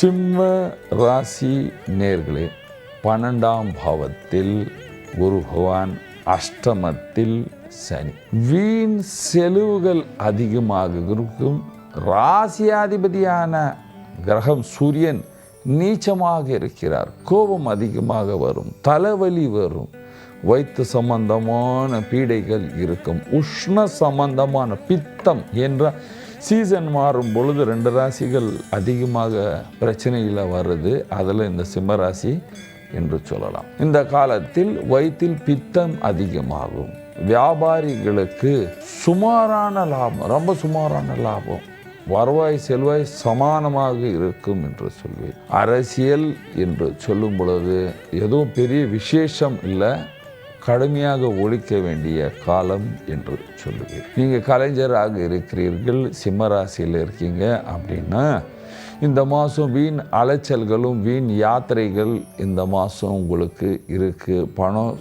சிம்ம ராசி நேர்களே பன்னெண்டாம் பாவத்தில் குரு பகவான் அஷ்டமத்தில் சனி. வீண் செலவுகள் அதிகமாக இருக்கும். ராசியாதிபதியான கிரகம் சூரியன் நீச்சமாக இருக்கிறார். கோபம் அதிகமாக வரும். தலைவலி வரும். வைத்து சம்பந்தமான பீடைகள் இருக்கும். உஷ்ண சம்பந்தமான பித்தம் என்ற சீசன் மாறும் பொழுது ரெண்டு ராசிகள் அதிகமாக பிரச்சனையில் வருது அதில் இந்த சிம்ம ராசி என்று சொல்லலாம். இந்த காலத்தில் வயிற்றில் பித்தம் அதிகமாகும். வியாபாரிகளுக்கு சுமாரான லாபம் ரொம்ப சுமாரான லாபம். வருவாய் செல்வாய் சமானமாக இருக்கும் என்று சொல்வேன். அரசியல் என்று சொல்லும் பொழுது எதுவும் பெரிய விசேஷம் இல்லை. கடுமையாக ஒழிக்க வேண்டிய காலம் என்று சொல்லுவேன் நீங்கள் கலைஞராக இருக்கிறீர்கள் சிம்மராசியில் இருக்கீங்க அப்படின்னா இந்த மாதம் வீண் அலைச்சல்களும் வீண் யாத்திரைகள் இந்த மாதம் உங்களுக்கு இருக்குது பணம்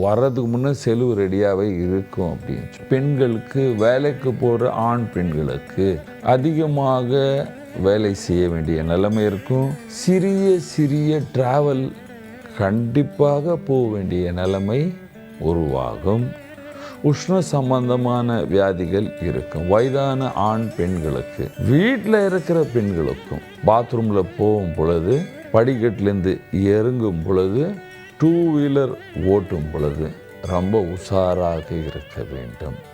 வர்றதுக்கு முன்னே செலவு ரெடியாகவே இருக்கும் அப்படின்னு பெண்களுக்கு வேலைக்கு போகிற ஆண் பெண்களுக்கு அதிகமாக வேலை செய்ய வேண்டிய நிலைமை இருக்கும். சிறிய சிறிய டிராவல் கண்டிப்பாக போக வேண்டிய நிலைமை உருவாகும். உஷ்ண சம்பந்தமான வியாதிகள் இருக்கும். வயதான ஆண் பெண்களுக்கு வீட்டில் இருக்கிற பெண்களுக்கும் பாத்ரூமில் போகும் பொழுது படிக்கட்டிலேருந்து இறங்கும் பொழுது டூ வீலர் ஓட்டும் பொழுது ரொம்ப உஷாராக இருக்க வேண்டும்.